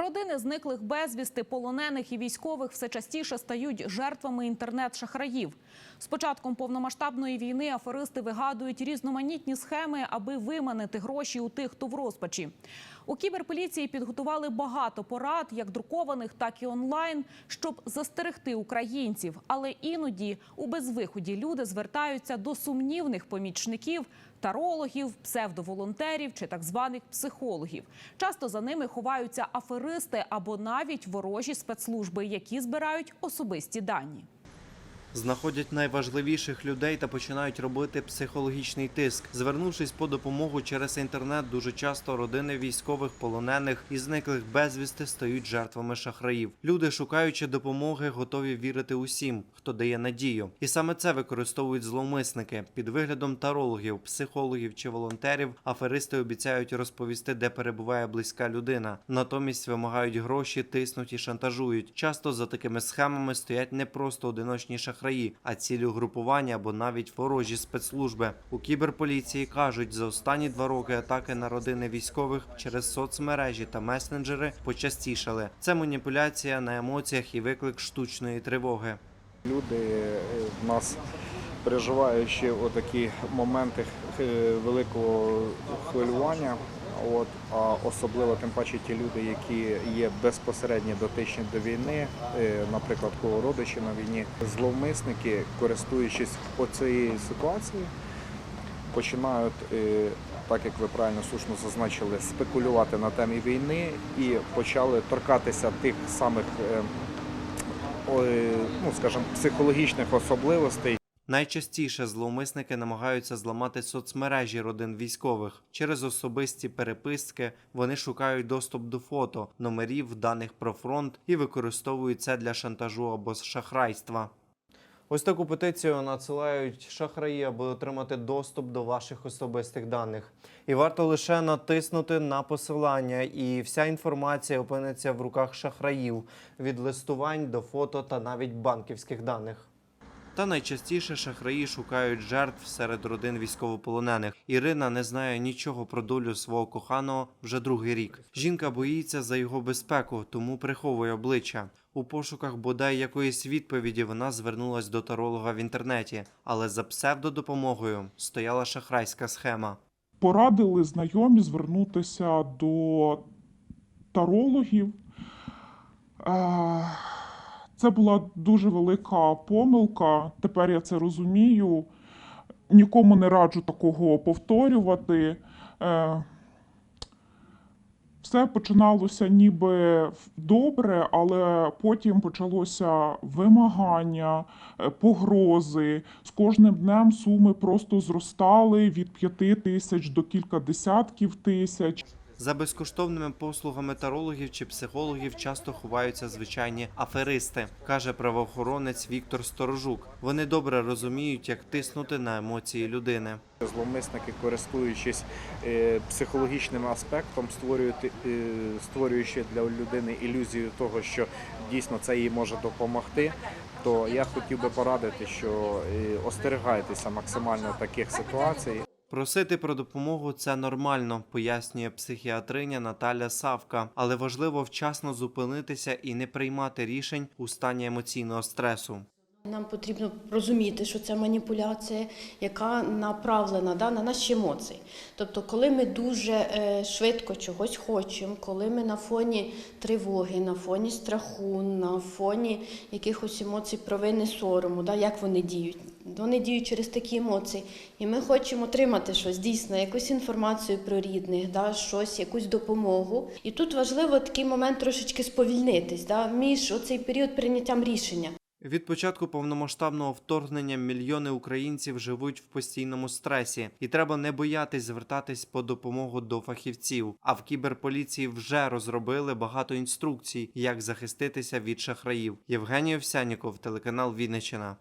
Родини зниклих безвісти, полонених і військових все частіше стають жертвами інтернет-шахраїв. З початком повномасштабної війни аферисти вигадують різноманітні схеми, аби виманити гроші у тих, хто в розпачі. У кіберполіції підготували багато порад, як друкованих, так і онлайн, щоб застерегти українців. Але іноді у безвиході люди звертаються до сумнівних помічників, тарологів, псевдоволонтерів чи так званих психологів. Часто за ними ховаються аферисти або навіть ворожі спецслужби, які збирають особисті дані. Знаходять найважливіших людей та починають робити психологічний тиск. Звернувшись по допомогу через інтернет, дуже часто родини військових, полонених і зниклих безвісти стають жертвами шахраїв. Люди, шукаючи допомоги, готові вірити усім, хто дає надію. І саме це використовують зловмисники під виглядом тарологів, психологів чи волонтерів. Аферисти обіцяють розповісти, де перебуває близька людина. Натомість вимагають гроші, тиснуть і шантажують. Часто за такими схемами стоять не просто одиночні шахраї, а цілі угрупування або навіть ворожі спецслужби. У кіберполіції кажуть, за останні два роки атаки на родини військових через соцмережі та месенджери почастішали. Це маніпуляція на емоціях і виклик штучної тривоги. Люди е, в нас переживаючи отакі моменти е, великого хвилювання. От, а особливо тим паче ті люди, які є безпосередньо дотичні до війни, е, наприклад, кого родичі на війні, зловмисники, користуючись оцією ситуацією, починають, е, так як ви правильно слушно зазначили, спекулювати на темі війни і почали торкатися тих самих, е, ну скажімо, психологічних особливостей. Найчастіше зловмисники намагаються зламати соцмережі родин військових. Через особисті переписки вони шукають доступ до фото, номерів, даних про фронт і використовують це для шантажу або шахрайства. Ось таку петицію надсилають шахраї, аби отримати доступ до ваших особистих даних. І варто лише натиснути на посилання, і вся інформація опиниться в руках шахраїв від листувань до фото та навіть банківських даних. Та найчастіше шахраї шукають жертв серед родин військовополонених. Ірина не знає нічого про долю свого коханого вже другий рік. Жінка боїться за його безпеку, тому приховує обличчя. У пошуках бодай якоїсь відповіді вона звернулась до таролога в інтернеті, але за псевдодопомогою стояла шахрайська схема. Порадили знайомі звернутися до тарологів. Е, Це була дуже велика помилка. Тепер я це розумію. Нікому не раджу такого повторювати. Е, Все починалося ніби добре, але потім почалося вимагання, е, погрози. З кожним днем суми просто зростали від п'яти тисяч до кілька десятків тисяч. За безкоштовними послугами тарологів чи психологів часто ховаються звичайні аферисти, каже правоохоронець Віктор Сторожук. Вони добре розуміють, як тиснути на емоції людини. Зловмисники, користуючись е, психологічним аспектом, створюють, е, створюючи для людини ілюзію того, що дійсно це їй може допомогти. То я хотів би порадити, що е, остерігайтеся максимально таких ситуацій. Просити про допомогу це нормально, пояснює психіатриня Наталя Савка, але важливо вчасно зупинитися і не приймати рішень у стані емоційного стресу. Нам потрібно розуміти, що це маніпуляція, яка направлена да, на наші емоції. Тобто, коли ми дуже е, швидко чогось хочемо, коли ми на фоні тривоги, на фоні страху, на фоні якихось емоцій провини сорому, да, як вони діють. Вони діють через такі емоції, і ми хочемо отримати щось дійсно, якусь інформацію про рідних, да, щось, якусь допомогу. І тут важливо такий момент трошечки сповільнитись да, між оцей період прийняттям рішення. Від початку повномасштабного вторгнення мільйони українців живуть в постійному стресі, і треба не боятись звертатись по допомогу до фахівців. А в кіберполіції вже розробили багато інструкцій, як захиститися від шахраїв. Євгеній Овсяніков, телеканал Вінниччина.